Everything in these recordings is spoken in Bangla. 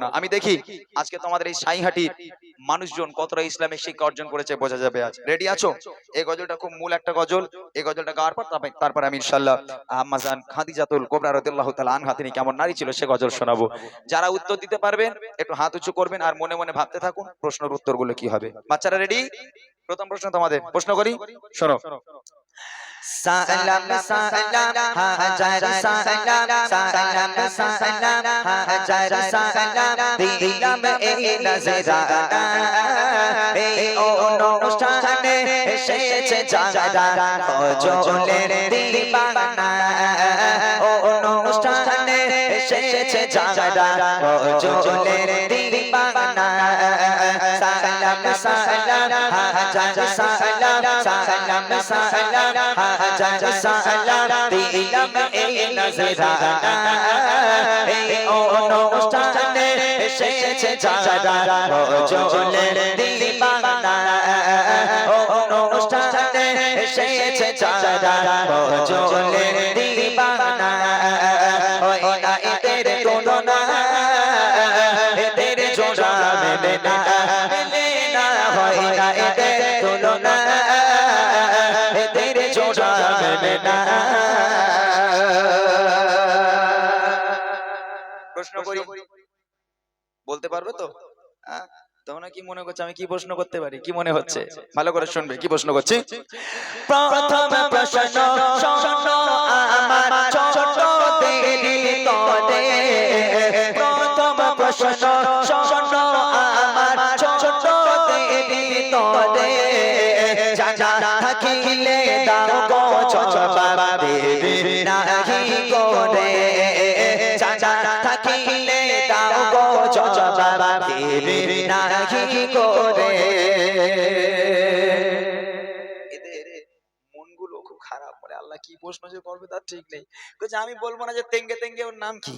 না। আমি দেখি, আজকে তোমাদের এই সাইহাটির মানুষজন কতটা ইসলামিক শিক্ষা অর্জন করেছে বোঝা যাবে আজ। রেডি আছো? এই গজলটা খুব মূল একটা গজল। এই গজলটা গাওয়ার পর তারপর- আমি ইনশাল্লাহ আম্মাজান খাদিজাতুল কোবরা রাদিয়াল্লাহু তাআলা আনহা তিনি কেমন নারী ছিল সে গজল শোনাবো। যারা উত্তর দিতে পারবেন একটু হাত উঁচু করবেন আর মনে মনে ভাবতে থাকুন প্রশ্নের উত্তরগুলো কি হবে। বাচ্চারা রেডি প্রথম প্রশ্ন তোমাদের। প্রশ্ন করি? শোনো সালাম সালাম হাজার সালাম সালাম সালাম হাজার সালাম দিলাম এই নজরানা এই অনুষ্ঠানে এসেছে যারা গজলের দিবানা ও অনুষ্ঠানে এসেছে যারা গজলের দিবানা সালাম সালাম, হাজার, সালাম সালাম সালাম, হাজার, সালাম। দিলাম এই নজরানা এই অনুষ্ঠানে এসেছে যারা গজলের দিবানা অনুষ্ঠানে এসেছে যারা গজলের দিবানা না। প্রশ্ন করি। বলতে পারবে তো? তোমরা কি মনে করছ? আমি কি প্রশ্ন করতে পারি? কি মনে হচ্ছে? ভালো করে শুনবে। কি প্রশ্ন করছি? প্রথম প্রশ্ন আমার ছোট প্রথম প্রশ্ন শোনো আমার ছোট তরে যা থাকিলে দাও গো দেবি নাহি থাকিলে দাও গো দেবি নাহি করে এদের মনগুলো খুব খারাপ আল্লাহ কি প্রশ্ন যে করবে তার ঠিক নেই। বলছে আমি বলব না যে তেঙ্গে তেঙ্গে ওর নাম কি?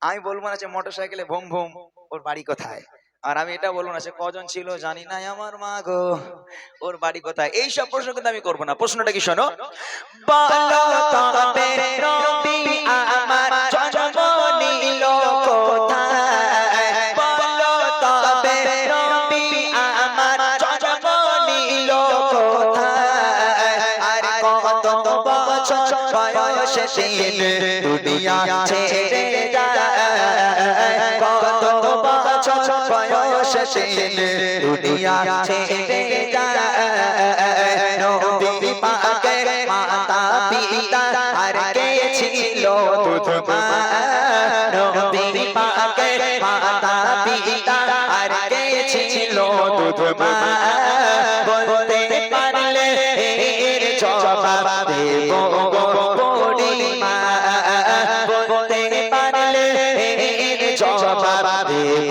আমি বলব না যে মোটর সাইকেলে ভোম ভোম ওর বাড়ি কোথায়? আর আমি এটা বলব না, সে কজন ছিল জানি না আমার মা গো। ওর বাড়ি কোথায়? এইসব প্রশ্ন কিন্তু আমি করব না। প্রশ্নটা কি শোনো? আমার বয়সে তিনি দুনিয়া ছেড়ে যায়। নবী পাকের মাতা পিতা আর কে ছিল মা? নবী পাকের মাতা পিতা আর কে ছিল মা বলতে পারলে এর জবাব দেব গো পরিমা বলতে পারলে এর জবাব দেব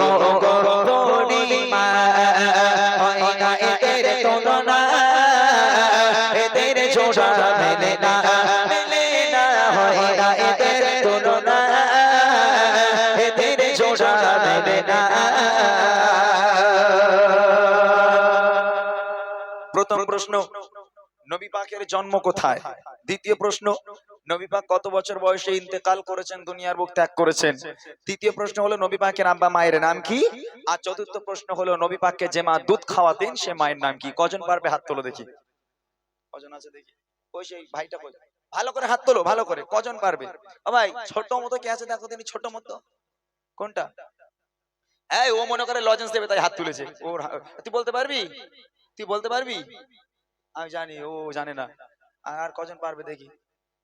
প্রশ্ন নবী পাকের জন্ম কোথায়? দ্বিতীয় প্রশ্ন নবী পাক কত বছর বয়সে ইন্তেকাল করেছেন, দুনিয়ার বুক ত্যাগ করেছেন? তৃতীয় প্রশ্ন হলো নবী পাকের আব্বা মায়ের নাম কি? আর চতুর্থ প্রশ্ন হলো নবী পাককে যে মা দুধ খাওয়াতেন, সে মায়ের নাম কি? কজন পারবে হাত তোলো দেখি? কজন আছে দেখি? ওই সেই ভাইটা কই? ভালো করে হাত তোলো, ভালো করে। কজন পারবে? ও ভাই, ছোট মতো কে আছে? দেখো তিনি ছোট মতো। কোনটা? এই, ও মনে করে লজেন্স দেবে, তাই হাত তুলেছে। ওর তুই বলতে পারবি? তুই বলতে পারবি? আমি জানি ও জানে না। আর কজন পারবে দেখি।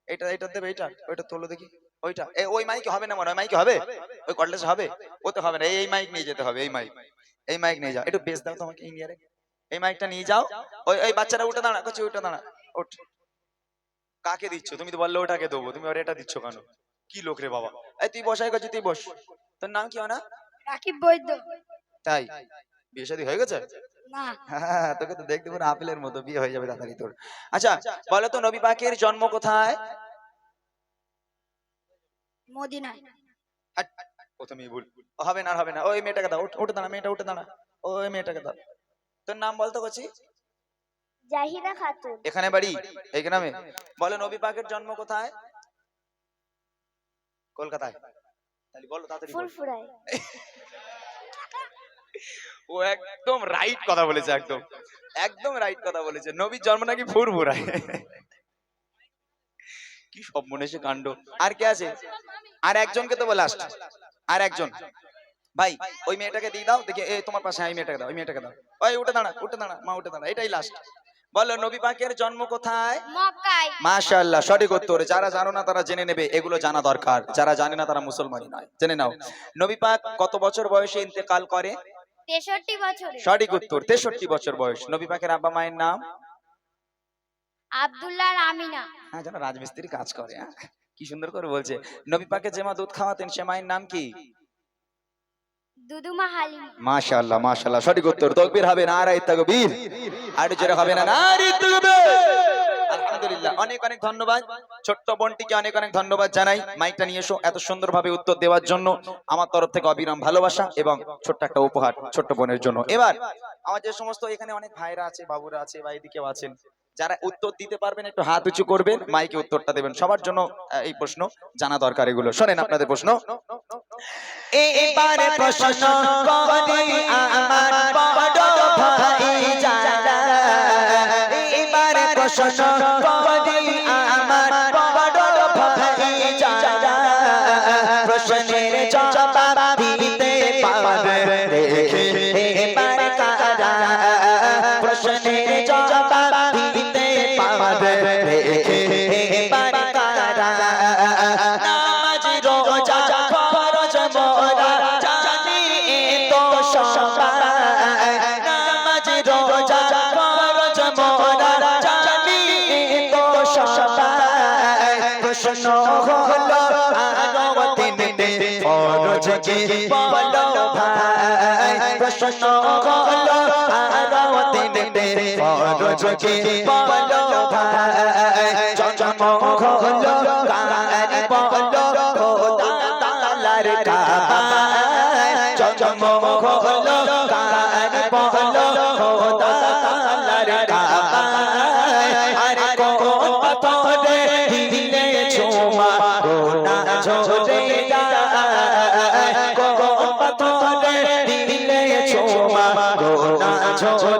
এটা এটা দেবে এটা ওইটা তোলো দেখি। ওইটা ওই মাইক হবে না মনে হয়? মাইক হবে? ওই কর্ডলেস হবে? ওতে হবে না এই মাইক নিয়ে যেতে হবে এই মাইক এই মাইক নিয়ে যাও। একটু বেশ দাও তোমাকে ইন্ডিয়ারে এই মাইকটা নিয়ে যাও। ওই ওই বাচ্চারা উঠে দাঁড়া করছে উঠে দাঁড়া। ওঠ। কাকে দিচ্ছ? তুমি তো বললে ওটাকে দেবো। তুমি আর এটা দিচ্ছ কেন? কি লোক রে বাবা? এই তুই বসাই করছি তুই বস। তোর নাম কি হয় না রাকিব বৈদ্য। তাই? বিয়ে শাদী হয়ে গেছে? হ্যাঁ, তোকে তো দেখতে পুরো আপেলের মতো বিয়ে হয়ে যাবে তাড়াতাড়ি তোর। আচ্ছা বলো তো নবী পাকের জন্ম কোথায়? মদিনায়। হাট, প্রথমেই ভুল। হবে না হবে না। ওই মেয়েটাকে দাও উঠ- দাঁড়া মেয়েটা উঠে দাঁড়া। ওই মেয়েটাকে দাও। তোর নাম বলতো কচি। জাহিদা খাতুন। এখানে বাড়ি? এই গ্রামে? বলো নবী পাকের জন্ম কোথায়? কলকাতায়। তাহলে বলো তাড়াতাড়ি বলো। ও একদম রাইট কথা বলেছে একদম। একদম রাইট কথা বলেছে। নবীর জন্ম নাকি ফুরফুরায় কি সব মনে এসে কাণ্ড। আর কে আছে? আর একজনকে তো বলে আসছে। আর একজন। ভাই ওই মেয়েটাকে দিয়ে দাও দেখি এই তোমার পাশে এই মেয়েটাকে দাও ওই মেয়েটাকে দাও। ওই উঠে দাঁড়া উঠে দাঁড়া মা উঠে দাঁড়া এটাই লাস্ট বলো নবী পাকের জন্ম কোথায়? মক্কায়। মাশাআল্লাহ সঠিক উত্তর। যারা জানো না তারা জেনে নেবে এগুলো জানা দরকার। যারা জানে না তারা মুসলমানই নয়। জেনে নাও। নবী পাক কত বছর বয়সে ইন্তেকাল করে? তেষট্টি বছরে সঠিক উত্তর তেষট্টি বছর বয়স। নবী পাকের আব্বা মায়ের নাম? আব্দুল্লাহ আমিনা হ্যাঁ যেন রাজমিস্ত্রি কাজ করে হ্যাঁ? কি সুন্দর করে বলছে। নবী পাকে যে মা দুধ খাওয়াতেন সে মায়ের নাম কি? দুদুমা হালিমা। মাশাআল্লাহ মাশাআল্লাহ। সঠিক উত্তর তকবীর হবে না আর তাকবীর। আর জোরে হবে না নারী তাকবীর। আলহামদুলিল্লাহ। অনেক অনেক ধন্যবাদ। ছোট্ট বোনটিকে অনেক অনেক ধন্যবাদ জানাই। মাইকটা নিয়ে এসো এত সুন্দরভাবে উত্তর দেওয়ার জন্য। আমার তরফ থেকে অবিরাম ভালোবাসা এবং ছোট্ট একটা উপহার ছোট্ট বোনের জন্য। এবার আমার যে সমস্ত এখানে অনেক ভাইরা আছে, বাবুরা আছে বা এদিকেও আছেন, যারা উত্তর দিতে পারবেন, একটু হাত উঁচু করবেন, মাইকে উত্তরটা দেবেন। সবার জন্য এই প্রশ্ন, জানা দরকার এগুলো। শোনেন আপনাদের প্রশ্ন। প্রশ্ন এবারে করি। বলো ভাই প্রশ্ন হলো আরও তিনটে ফরজ কি বলো ভাই জন্ম হলো কার বলো খোদা তালার কাবায় ঝরে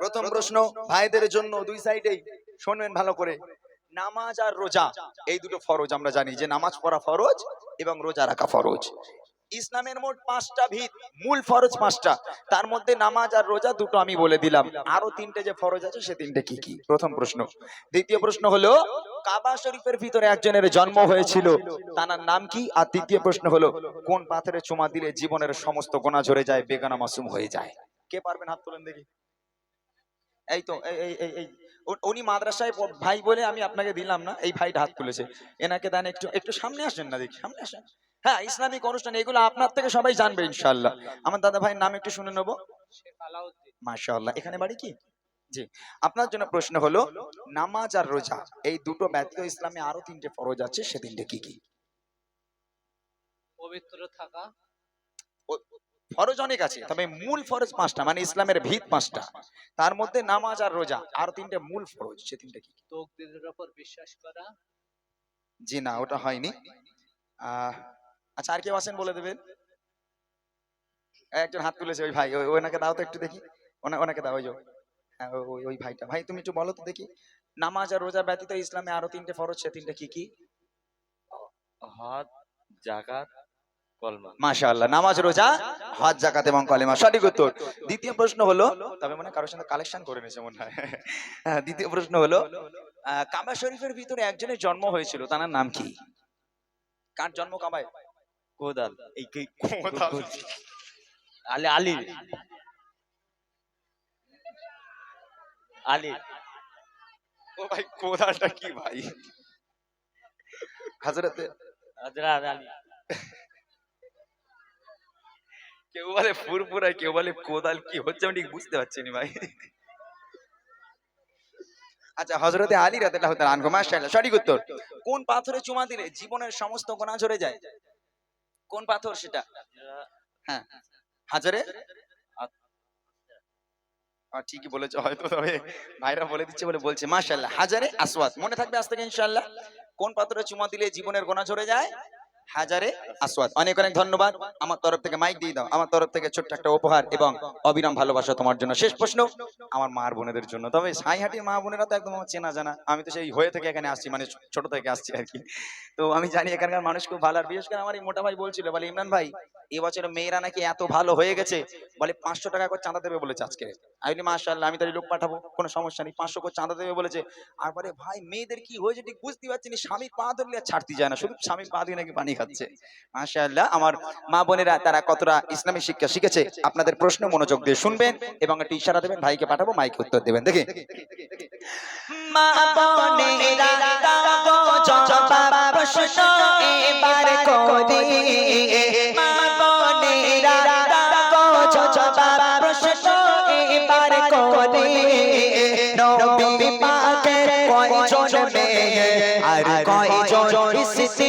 প্রথম প্রশ্ন, ভাইদের জন্য দুই সাইডেই শুনবেন ভালো করে। নামাজ আর রোজা, এই দুটো ফরজ আমরা জানি, যে নামাজ পড়া ফরজ এবং রোজা রাখা ফরজ। ইসলামের মোট পাঁচটা ভিত, মূল ফরজ পাঁচটা। তার মধ্যে নামাজ আর রোজা দুটো আমি বলে দিলাম। আরও তিনটে যে ফরজ আছে, সে তিনটে কি কি? প্রথম প্রশ্ন। দ্বিতীয় প্রশ্ন হলো, কাবা শরীফের ভিতরে একজনের জন্ম হয়েছিল তার নাম কি? আর তৃতীয় প্রশ্ন হলো, কোন পাথরে চুমা দিলে জীবনের সমস্ত গোনা ঝরে যায়, বেগানা মাসুম হয়ে যায়? কে পারবেন হাত তোলেন দেখি? এই তো, এই এই এই উনি মাদ্রাসায় ভাই বলে আমি আপনাকে দিলাম না, এই ভাইটা হাত তুলেছে। এনাকে দেন একটু একটু সামনে আসেন না দেখি, সামনে আসেন। হ্যাঁ ইসলামিক অনুষ্ঠান এগুলো আপনার থেকে সবাই জানবে ইনশাআল্লাহ। আমার দাদা ভাইয়ের নাম একটু শুনে নেব। মাশাআল্লাহ এখানে বাড়ি কি? জি আপনার জন্য প্রশ্ন হলো নামাজ আর রোজা এই দুটো ব্যতীত ইসলামে আরও তিনটে ফরজ আছে সে তিনটে কি কি? পবিত্র থাকা। ফরজ অনেক আছে তবে মূল ফরজ পাঁচটা মানে ইসলামের ভিত পাঁচটা। তার মধ্যে নামাজ আর রোজা আর তিনটে মূল ফরজ সে তিনটে কি কি? তকদিরের উপর বিশ্বাস করা। জি না ওটা হয়নি। আহ, আচ্ছা আর কেউ আছেন বলে দেবেন? একজন হাত তুলেছে ওই ভাই ওই ওনাকে দাও তো একটু দেখি। ওনাকে দাও ওই যে হ্যাঁ, ওই- ভাইটা। ভাই তুমি একটু বলো তো দেখি। নামাজ আর রোজা ব্যতীত ইসলামে আরও তিনটে ফরজ সে তিনটে কি কি? হাত জাকাত কলমা। মাশাআল্লাহ নামাজ রোজা হজ জাকাত এবং কলেমা। সঠিক উত্তর। দ্বিতীয় প্রশ্ন হলো তবে মনে কারোর সঙ্গে কালেকশন করে নিয়েছে মনে হয়। হ্যাঁ, দ্বিতীয় প্রশ্ন হলো আহ, কাবা শরীফের ভিতরে একজনের জন্ম হয়েছিল তার নাম কি? কার জন্ম কাবায়? কোদাল এই কি কোথাও আলী আলী আলী ও ভাই কোদালটা কি ভাই? হাজরাতে। আলী। কেউ বলে ফুরফুরা কেউ বলে কোদাল কি হচ্ছে আমি ঠিক বুঝতে পারছি না ভাই। আচ্ছা হজরতে আলী তাআলা আনহু মাশাআল্লাহ সঠিক উত্তর। কোন পাথরে চুমা দিলে জীবনের সমস্ত গোনা ঝরে যায়? কোন পাথর সেটা? হ্যাঁ। হাজারে? আহ, ঠিকই বলেছে হয়তো তবে ভাইরা বলে দিচ্ছে বলে বলছে। মাশাল্লাহ হাজারে আসওয়াত। মনে থাকবে আজ থেকে ইনশাল্লাহ কোন পাথরে চুমা দিলে জীবনের গোনা ঝরে যায়? হাজারে আসওয়াদ অনেক অনেক ধন্যবাদ। আমার তরফ থেকে মাইক দিয়ে দাও। আমার তরফ থেকে ছোট্ট একটা উপহার এবং অবিরাম ভালোবাসা তোমার জন্য। শেষ প্রশ্ন, আমার মার বোনেদের জন্য। তবে সাইহাটির মা বোনেরা তো একদম আমার চেনা জানা। আমি তো সেই হয়ে থেকে এখানে আসছি মানে ছোট থেকে আসছি আর কি। তো আমি জানি এখানকার মানুষ খুব ভালো। আর বিশেষ করে আমার এই মোটা ভাই বলছিল, বলে, ইমরান ভাই এবছর মেয়েরা নাকি এত ভালো হয়ে গেছে। বলে, পাঁচশো টাকা করে চাঁদা দেবে, বলেছে আজকে। আমি বলি মাশাল্লাহ আমি তাহলে লোক পাঠাবো, কোনো সমস্যা নেই। পাঁচশো করে চাঁদা দেবে, বলেছে। আর বলে, ভাই, মেয়েদের কি হয়েছে ঠিক বুঝতে পারছি না। স্বামীর পা ধরলে আর ছাড়তে যায় না। শুধু স্বামীর পা দিয়ে নাকি পানি খাচ্ছে মাশাআল্লাহ, আমার মা বোনেরা তারা কতটা ইসলামী শিক্ষা শিখেছে, আপনাদের প্রশ্ন মনোযোগ দিয়ে শুনবেন এবং একটু ইশারা দেবেন, ভাইকে পাঠাবো, মাইকে উত্তর দেবেন। দেখি। মা বোনেরা প্রশ্ন, এবার মা কয়জন স্ত্রী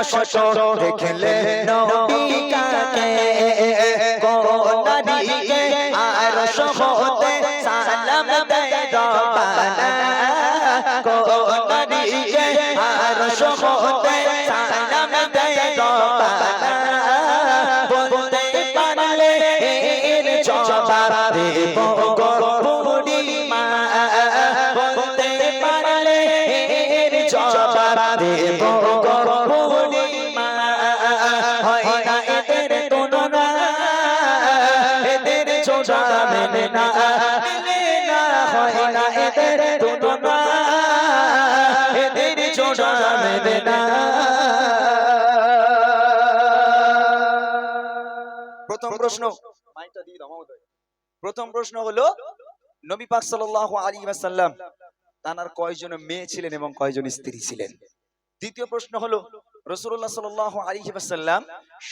কষ্ট দেখলে নবী কাকে কোনারিকে আর সহতে সালাম দেয় রবানা কোনারিকে প্রথম প্রশ্ন। প্রথম প্রশ্ন হলো নবী পাক সাল্লাল্লাহু আলাইহি ওয়াসাল্লাম তানার কয়জন মেয়ে ছিলেন এবং কয়জন স্ত্রী ছিলেন? দ্বিতীয় প্রশ্ন হলো রাসূলুল্লাহ সাল্লাল্লাহু আলাইহি ওয়াসাল্লাম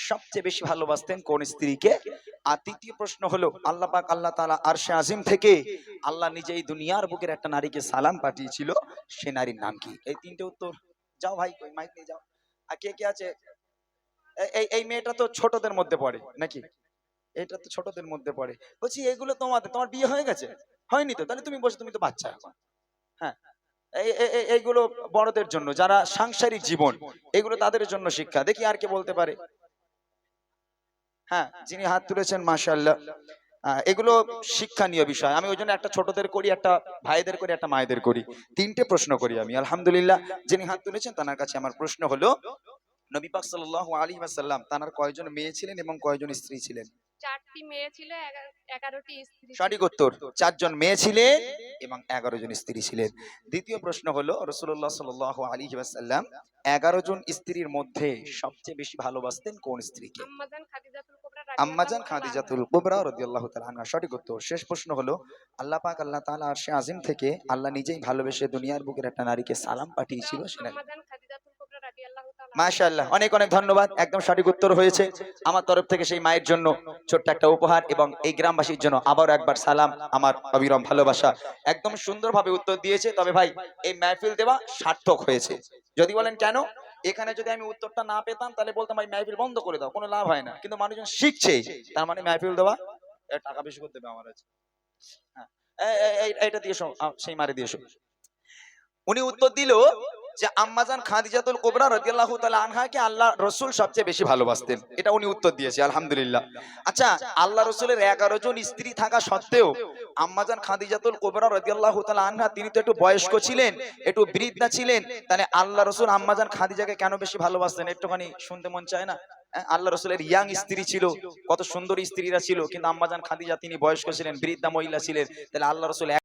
সবচেয়ে বেশি ভালোবাসতেন কোন স্ত্রীকে? আর তৃতীয় প্রশ্ন হলো আল্লাহ পাক আল্লাহ তাআলা আরশে আজিম থেকে আল্লাহ নিজেই দুনিয়ার বুকের একটা নারীকে সালাম পাঠিয়েছিল সে নারীর নাম কি? এই তিনটে উত্তর। যাও ভাই মাইক নিয়ে যাও। আর কে কে আছে? এই- এই মেয়েটা তো ছোটদের মধ্যে পড়ে নাকি? এটা তো ছোটদের মধ্যে পড়ে। বলছি এগুলো তোমাদের তোমার বিয়ে হয়ে গেছে? হয়নি তো? তাহলে তুমি বসে তুমি তো বাচ্চা। হ্যাঁ। এই- এই- এই- এইগুলো বড়দের জন্য যারা সাংসারিক জীবন এগুলো তাদের জন্য শিক্ষা। দেখি আর কে বলতে পারে। হ্যাঁ যিনি হাত তুলেছেন মাশাল্লাহ আহ, এগুলো শিক্ষণীয় বিষয়। আমি ওই জন্য একটা ছোটদের করি একটা ভাইদের করি একটা মায়েদের করি। তিনটে প্রশ্ন করি আমি। আলহামদুলিল্লাহ যিনি হাত তুলেছেন তার কাছে আমার প্রশ্ন হলো নবী পাক সাল্লাল্লাহু আলাইহি ওয়াসাল্লাম তার কয়জন মেয়ে ছিলেন এবং কয়জন স্ত্রী ছিলেন? চারটি মেয়ে ছিল এগা- এগারোটি স্ত্রী সঠিক উত্তর চারজন মেয়ে ছিলেন এবং এগারো জন স্ত্রী ছিলেন। দ্বিতীয় প্রশ্ন হলো রসুল্লাহ সাল আলী ওয়াসাল্লাম এগারো জন স্ত্রীর মধ্যে সবচেয়ে বেশি ভালোবাসতেন কোন স্ত্রীকে? আম্মাজান খাদিজাতুল কুবরা আম্মাজান রাদিয়াল্লাহু খাদিজাতুল কুবরা রাদিয়াল্লাহু তাআলা আনহা। সঠিক উত্তর শেষ প্রশ্ন হলো আল্লাহ পাক আল্লাহ তাআলা আরশে আজিম থেকে আল্লাহ নিজেই ভালোবেসে দুনিয়ার বুকের একটা নারীকে সালাম পাঠিয়েছিল তাআলা। সে নারী আম্মাজান খাদিজাতুল কুবরা মাশাআল্লাহ, অনেক অনেক ধন্যবাদ, একদম সঠিক উত্তর হয়েছে। আমার তরফ থেকে সেই মায়ের জন্য ছোট্ট একটা উপহার এবং এই গ্রামবাসীর জন্য আবার একবার সালাম, আমার অবিরম ভালোবাসা। একদম সুন্দরভাবে উত্তর দিয়েছে, তবে ভাই, এই মাহফিল দেওয়া সার্থক হয়েছে। যদি বলেন কেন? এখানে যদি আমি উত্তরটা না পেতাম, তাহলে বলতাম, ভাই, মাহফিল বন্ধ করে দাও, কোনো লাভ হয় না। কিন্তু মানুষজন শিখছে, তার মানে মাহফিল দেওয়া টাকা বেশি করতে হবে আমার কাছে। হ্যাঁ এই- এই- এই- এইটা দিয়ে সেই মারে দিয়ে। উনি উত্তর দিল যে আম্মাজান খাদিজাতুল কুবরা রাদিয়াল্লাহু তাআলা আনহাকে আল্লাহ রাসূল সবচেয়ে বেশি ভালোবাসতেন। এটা উনি উত্তর দিয়েছে আলহামদুলিল্লাহ। আচ্ছা আল্লাহ রাসূলের 11 জন স্ত্রী থাকা সত্ত্বেও আম্মাজান খাদিজাতুল কুবরা রাদিয়াল্লাহু তাআলা আনহা তিনি তো একটু বয়স্ক ছিলেন একটু বৃদ্ধা ছিলেন তাহলে আল্লাহ রসুল আম্মাজান খাদিজাকে কেন বেশি ভালোবাসতেন? একটুখানি শুনতে মন চায় না? হ্যাঁ, আল্লাহ রসুলের ইয়াং স্ত্রী ছিল কত সুন্দর স্ত্রীরা ছিল কিন্তু আম্মাজান খাদিজা তিনি বয়স্ক ছিলেন বৃদ্ধা মহিলা ছিলেন তাহলে আল্লাহ রসুল